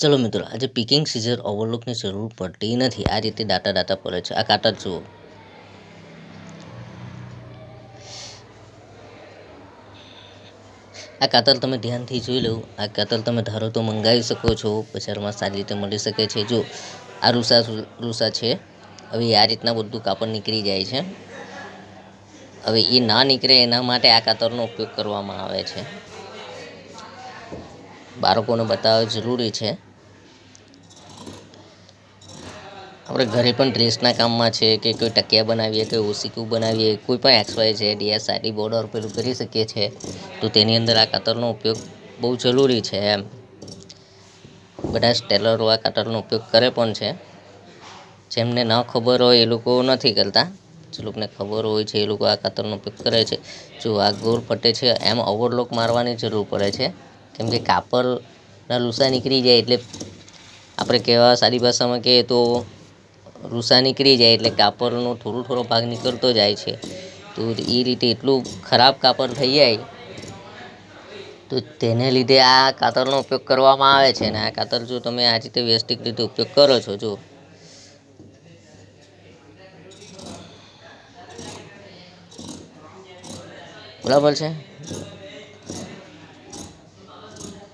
ચલો મિત્રો, આજે પિકિંગ સીઝર ઓવરલોકની જરૂર પડતી નથી. આ રીતે ડાટા ડાટા પડે છે. આ કાંટા જુઓ. આ કાતર તમે ધ્યાનથી જોઈ લો. આ કાતર તમે ધારો તો મંગાવી શકો છો. બજારમાં સારી રીતે મળી શકે છે. જો આ રૂસા રૂસા છે. હવે આ રીતના બધું કાપડ નીકળી જાય છે. હવે એ ના નીકળે એના માટે આ કાતરનો ઉપયોગ કરવામાં આવે છે. બાળકોને બતાવવા જરૂરી છે. આપણે ઘરે પણ ડ્રેસના કામમાં છે કે કોઈ ટકિયા બનાવીએ કે ઓસીકું બનાવીએ, કોઈ પણ એક્સ વાય ઝેડ યા સાડી બોર્ડર પેલું કરી શકીએ છીએ તો તેની અંદર આ કાતરનો ઉપયોગ બહુ જરૂરી છે એમ. બધા જ ટેલરો આ કાતરનો ઉપયોગ કરે પણ છે. જેમને ન ખબર હોય એ લોકો નથી કરતા. જે લોકોને ખબર હોય છે એ લોકો આ કાતરનો ઉપયોગ કરે છે. જો આ ગોળ પટ્ટે છે, એમ ઓવરલોક મારવાની જરૂર પડે છે. કેમ કે કાપડના લૂસા નીકળી જાય એટલે આપણે કહેવા સાદી ભાષામાં કહીએ તો રૂસા નીકળી જાય એટલે કાપડનો થોડો થોડો ભાગ નીકળતો જાય છે. તો એ રીતે એટલું ખરાબ કાપડ થઈ જાય. તો તેને લીધે આ કાતરનો ઉપયોગ કરવામાં આવે છે અને આ કાતર જો તમે આ રીતે વ્યવસ્થિત રીતે ઉપયોગ કરો છો, જો. બરાબર છે?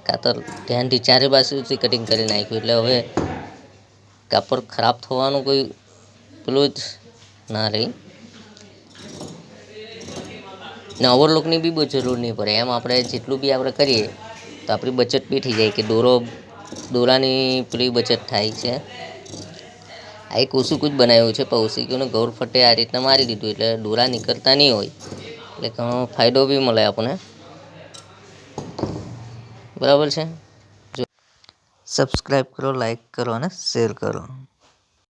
કાતર ધ્યાનથી ચારે બાજુથી કટિંગ કરી નાખ્યું. એટલે હવે કાપડ ખરાબ થવાનું કોઈ પેલું જ ના રહી ને ઓવરલોકની બી બહુ જરૂર નહીં પડે. એમ આપણે જેટલું બી આપણે કરીએ, તો આપણી બચત બી થઈ જાય કે દોરો, દોરાની પેલી બચત થાય છે. આ એક ઓછું જ બનાવ્યું છે, પણ ઓસીકુને ગૌર ફટે આ રીતના મારી દીધું, એટલે દોરા નીકળતા નહીં હોય. એટલે ઘણો ફાયદો બી મળે આપણને. બરાબર છે? સબસ્ક્રાઈબ કરો લાઈક કરો અને શેર કરો.